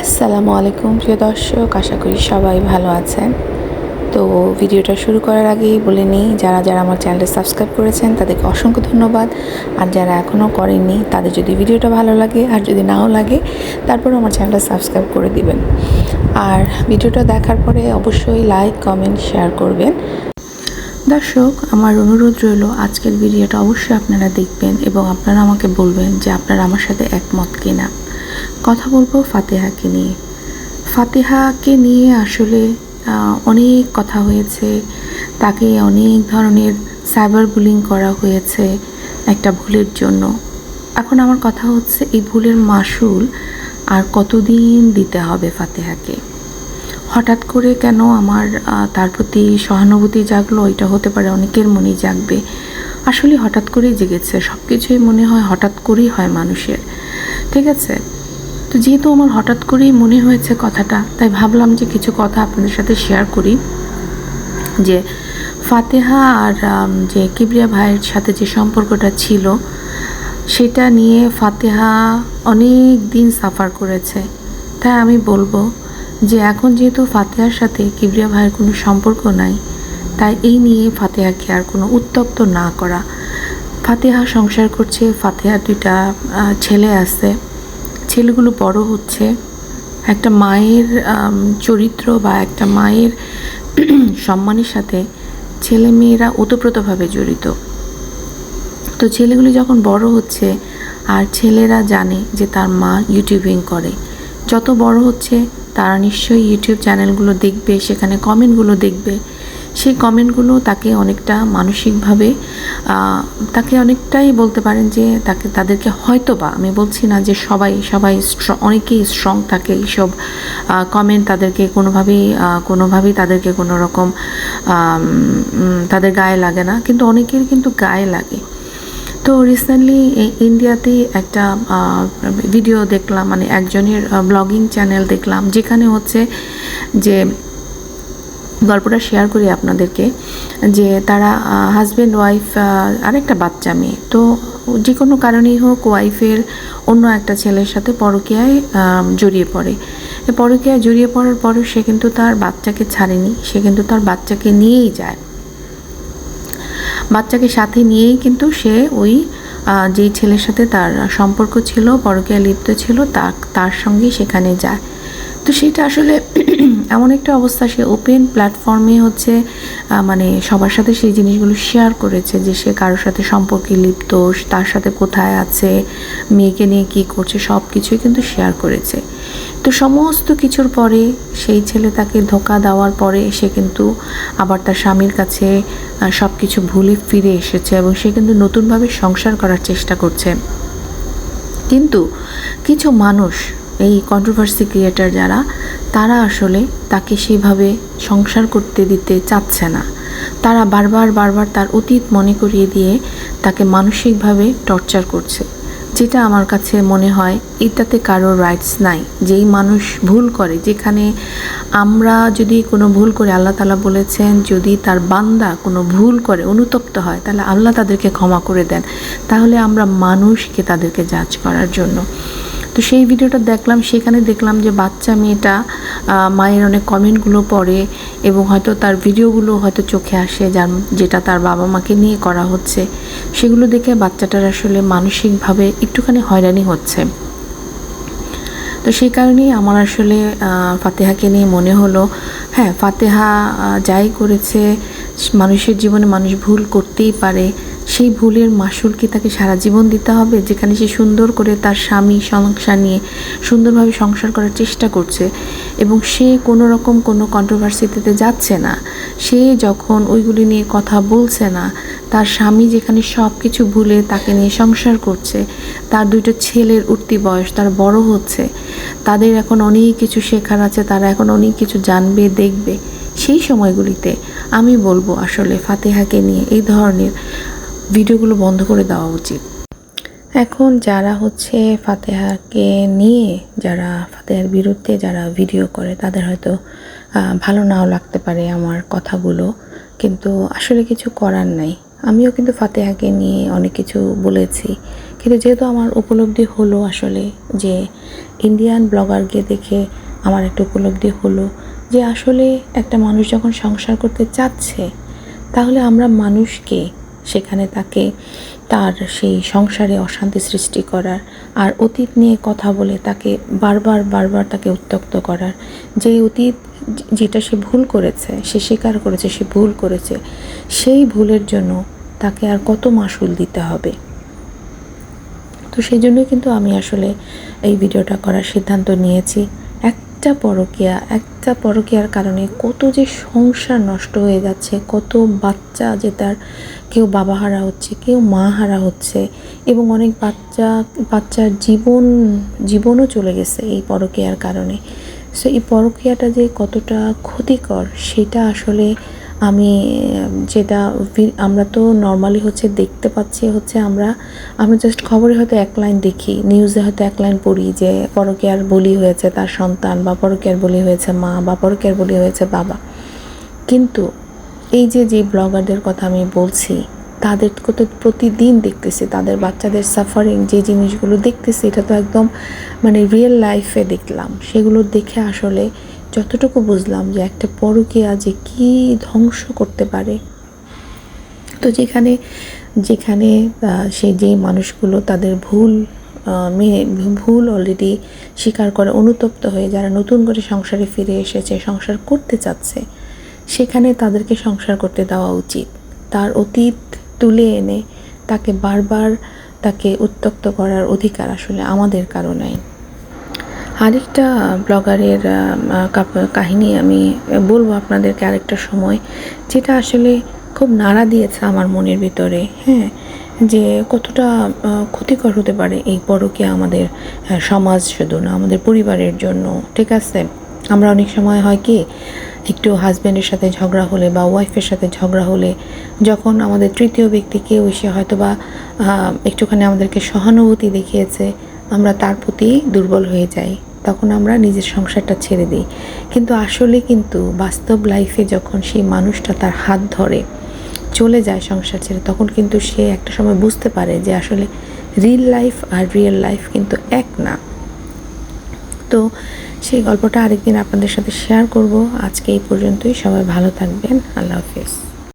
আসসালামু আলাইকুম, প্রিয় দর্শক, আশা করি সবাই ভালো আছেন। তো ভিডিওটা শুরু করার আগেই বলে নিই, যারা যারা আমার চ্যানেলটা সাবস্ক্রাইব করেছেন, তাদেরকে অসংখ্য ধন্যবাদ। আর যারা এখনও করেননি, তাদের যদি ভিডিওটা ভালো লাগে, আর যদি নাও লাগে তারপরে আমার চ্যানেলটা সাবস্ক্রাইব করে দিবেন। আর ভিডিওটা দেখার পরে অবশ্যই লাইক, কমেন্ট, শেয়ার করবেন। দর্শক, আমার অনুরোধ রইল, আজকের ভিডিওটা অবশ্যই আপনারা দেখবেন এবং আপনারা আমাকে বলবেন যে আপনারা আমার সাথে একমত কিনা। কথা বলব ফাতেহাকে নিয়ে। ফাতেহাকে নিয়ে আসলে অনেক কথা হয়েছে। তাকে অনেক ধরনের সাইবার বুলিং করা হয়েছে একটা ভুলের জন্য। এখন আমার কথা হচ্ছে, এই ভুলের মাসুল আর কতদিন দিতে হবে ফাতেহাকে? হঠাৎ করে কেন আমার তার প্রতি সহানুভূতি জাগলো? এটা হতে পারে অনেকের মনেই জাগবে। আসলে হঠাৎ করেই জেগেছে। সব কিছুই মনে হয় হঠাৎ করেই হয় মানুষের। ঠিক আছে? তো যেহেতু আমার হঠাৎ করেই মনে হয়েছে কথাটা, তাই ভাবলাম যে কিছু কথা আপনাদের সাথে শেয়ার করি। যে ফাতেহা আর যে কিবরিয়া ভাইয়ের সাথে যে সম্পর্কটা ছিল, সেটা নিয়ে ফাতেহা অনেক দিন সাফার করেছে। তাই আমি বলব যে এখন যেহেতু ফাতেহার সাথে কিবরিয়া ভাইয়ের কোনো সম্পর্ক নাই, তাই এই নিয়ে ফাতেহাকে আর কোনো উত্তপ্ত না করা। ফাতেহা সংসার করছে ফাতেহার দুইটা ছেলে আছে। ছেলেগুলো বড় হচ্ছে, একটা মায়ের চরিত্র বা একটা মায়ের সম্মানের সাথে ছেলে মেয়েরা ওতপ্রোতভাবে জড়িত। তো ছেলেগুলি যখন বড় হচ্ছে আর ছেলেরা জানে যে তার মা ইউটিউবিং করে, যত বড় হচ্ছে তারা নিশ্চয়ই ইউটিউব চ্যানেলগুলো দেখবে, সেখানে কমেন্টগুলো দেখবে সেই কমেন্টগুলো তাকে অনেকটা মানসিকভাবে তাকে অনেকটাই বলতে পারেন যে তাকে, তাদেরকে হয়তো বা আমি বলছি না যে সবাই সবাই strong- অনেকেই স্ট্রং থাকে এইসব কমেন্ট তাদেরকে কোনোভাবেই কোনোভাবেই তাদেরকে কোনো রকম তাদের গায়ে লাগে না, কিন্তু অনেকের কিন্তু গায়ে লাগে। তো রিসেন্টলি ইন্ডিয়াতে একটা ভিডিও দেখলাম মানে একজনের ব্লগিং চ্যানেল দেখলাম, যেখানে হচ্ছে যে গল্পটা শেয়ার করি আপনাদেরকে, যে তারা হাজব্যান্ড ওয়াইফ আরেকটা বাচ্চা মেয়ে। তো যে কোনো কারণেই হোক ওয়াইফের অন্য একটা ছেলের সাথে পরকীয়ায় জড়িয়ে পড়ে। পরকীয়ায় জড়িয়ে পড়ার পরও সে কিন্তু তার বাচ্চাকে ছাড়েনি, সে কিন্তু তার বাচ্চাকে নিয়েই যায়। বাচ্চাকে সাথে নিয়েই কিন্তু সে ওই যেই ছেলের সাথে তার সম্পর্ক ছিল পরকীয়া লিপ্ত ছিল তার তার সঙ্গেই সেখানে যায়। তো সেটা আসলে এমন একটা অবস্থা, সে ওপেন প্ল্যাটফর্মে হচ্ছে মানে সবার সাথে সেই জিনিসগুলো শেয়ার করেছে যে সে কারোর সাথে সম্পর্কে লিপ্ত, তার সাথে কোথায় আছে, মেয়েকে নিয়ে কী করছে সব কিছুই কিন্তু শেয়ার করেছে। তো সমস্ত কিছুর পরে সেই ছেলে তাকে ধোকা দেওয়ার পরে সে কিন্তু আবার তার স্বামীর কাছে সব কিছু ভুলে ফিরে এসেছে এবং সে কিন্তু নতুনভাবে সংসার করার চেষ্টা করছে। কিন্তু কিছু মানুষ এই কন্ট্রোভার্সি ক্রিয়েটার যারা, তারা আসলে তাকে সেইভাবে সংসার করতে দিতে চাচ্ছে না। তারা বারবার বারবার তার অতীত মনে করিয়ে দিয়ে তাকে মানসিকভাবে টর্চার করছে। যেটা আমার কাছে মনে হয়, এটাতে কারও রাইটস নাই। যেই মানুষ ভুল করে, যেখানে আমরা যদি কোনো ভুল করে আল্লাহ তালা বলেছেন, যদি তার বান্দা কোনো ভুল করে, অনুতপ্ত হয়, তাহলে আল্লাহ তাদেরকে ক্ষমা করে দেন। তাহলে আমরা মানুষকে তাদেরকে জাজ করার জন্য। তো সেই ভিডিওটা দেখলাম, সেখানে দেখলাম যে বাচ্চা মেয়েটা মায়ের অনেক কমেন্টগুলো পড়ে এবং হয়তো তার ভিডিওগুলো হয়তো চোখে আসে যার, যেটা তার বাবা মাকে নিয়ে করা হচ্ছে। সেগুলো দেখে বাচ্চাটার আসলে মানসিকভাবে একটুখানি হয়রানি হচ্ছে। তো সেই কারণেই আমার আসলে ফাতেহাকে নিয়ে মনে হলো হ্যাঁ ফাতেহা যাই করেছে, মানুষের জীবনে মানুষ ভুল করতেই পারে। সেই ভুলের মাসুল কি তাকে সারা জীবন দিতে হবে, যেখানে সে সুন্দর করে তার স্বামী সংসার নিয়ে সুন্দরভাবে সংসার করার চেষ্টা করছে এবং সে কোনো রকম কোনো কন্ট্রোভার্সিতে যাচ্ছে না। সে যখন ওইগুলি নিয়ে কথা বলছে না, তার স্বামী যেখানে সব কিছু ভুলে তাকে নিয়ে সংসার করছে, তার দুটো ছেলের উঠতি বয়স তার বড় হচ্ছে, তাদের এখন অনেক কিছু শেখার আছে, তারা এখন অনেক কিছু জানবে, দেখবে। সেই সময়গুলিতে আমি বলব আসলে ফাতেহাকে নিয়ে এই ধরনের ভিডিওগুলো বন্ধ করে দেওয়া উচিত। এখন যারা হচ্ছে ফাতেহাকে নিয়ে, যারা ফাতেহার বিরুদ্ধে যারা ভিডিও করে, তাদের হয়তো ভালো নাও লাগতে পারে আমার কথাগুলো। কিন্তু আসলে কিছু করার নাই। আমিও কিন্তু ফাতেহাকে নিয়ে অনেক কিছু বলেছি। কিন্তু যেহেতু আমার উপলব্ধি হলো আসলে যে ইন্ডিয়ান ব্লগারকে দেখে আমার একটা উপলব্ধি হলো যে আসলে একটা মানুষ যখন সংসার করতে চাচ্ছে, তাহলে আমরা মানুষকে সেখানে তাকে তার সেই সংসারে অশান্তি সৃষ্টি করার আর অতীত নিয়ে কথা বলে তাকে বারবার বারবার তাকে উত্তক্ত করার। যে অতীত যেটা সে ভুল করেছে, সে স্বীকার করেছে, সে ভুল করেছে, সেই ভুলের জন্য তাকে আর কত মাসুল দিতে হবে? তো সেই জন্যই কিন্তু আমি আসলে এই ভিডিওটা করার সিদ্ধান্ত নিয়েছি। একটা পরকীয়া, একটা পরকীয়ার কারণে কত যে সংসার নষ্ট হয়ে যাচ্ছে, কত বাচ্চা যে তার কেউ বাবা হারা হচ্ছে, কেউ মা হারা হচ্ছে, এবং অনেক বাচ্চা, বাচ্চার জীবন, জীবনও চলে গেছে এই পরকীয়ার কারণে। সো এই পরকীয়াটা যে কতটা ক্ষতিকর, সেটা আসলে আমি যেটা আমরা তো নর্মালি হচ্ছে দেখতে পাচ্ছি হচ্ছে আমরা আমরা জাস্ট খবরে হয়তো এক লাইন দেখি নিউজে হয়তো এক লাইন পড়ি যে পরকীয়ার বলি হয়েছে তার সন্তান বা পরকীয়ার বলি হয়েছে মা বা পরকীয়ার বলি হয়েছে বাবা। কিন্তু এই যে যে ব্লগারদের কথা আমি বলছি, তাদের তো প্রতিদিন দেখতেছি, তাদের বাচ্চাদের সাফারিং যে জিনিসগুলো দেখতেছি, এটা তো একদম মানে রিয়েল লাইফে দেখলাম। সেগুলো দেখে আসলে যতটুকু বুঝলাম যে একটা পরকীয়া যে কি ধ্বংস করতে পারে। তো যেখানে যেখানে সেই যেই মানুষগুলো তাদের ভুল মেনে ভুল অলরেডি স্বীকার করে অনুতপ্ত হয়ে যারা নতুন করে সংসারে ফিরে এসেছে, সংসার করতে চাচ্ছে, সেখানে তাদেরকে সংসার করতে দেওয়া উচিত। তার অতীত তুলে এনে তাকে বারবার তাকে উত্তক্ত করার অধিকার আসলে আমাদের কারও নাই আরেকটা ব্লগারের কাহিনী আমি বলব আপনাদেরকে আরেকটা সময়, যেটা আসলে খুব নাড়া দিয়েছে আমার মনের ভিতরে হ্যাঁ? যে কতটা ক্ষতিকর হতে পারে এই পরকে আমাদের সমাজ শুধু না, আমাদের পরিবারের জন্য, ঠিক আছে? আমরা অনেক সময় হয় কি, একটু হাজব্যান্ডের সাথে ঝগড়া হলে বা ওয়াইফের সাথে ঝগড়া হলে, যখন আমাদের তৃতীয় ব্যক্তিকে এসে হয়তো বা একটুখানি আমাদেরকে সহানুভূতি দেখিয়েছে আমরা তার প্রতি দুর্বল হয়ে যাই, তখন আমরা নিজের সংসারটা ছেড়ে দিই। কিন্তু আসলে কিন্তু বাস্তব লাইফে যখন সেই মানুষটা তার হাত ধরে, চলে যায় সংসার ছেড়ে, তখন কিন্তু সে একটা সময় বুঝতে পারে যে আসলে রিল লাইফ আর রিয়েল লাইফ কিন্তু এক না। তো সেই গল্পটা আরেকদিন আপনাদের সাথে শেয়ার করব। আজকে এই পর্যন্তই। সবাই ভালো থাকবেন। আল্লাহ হাফিজ।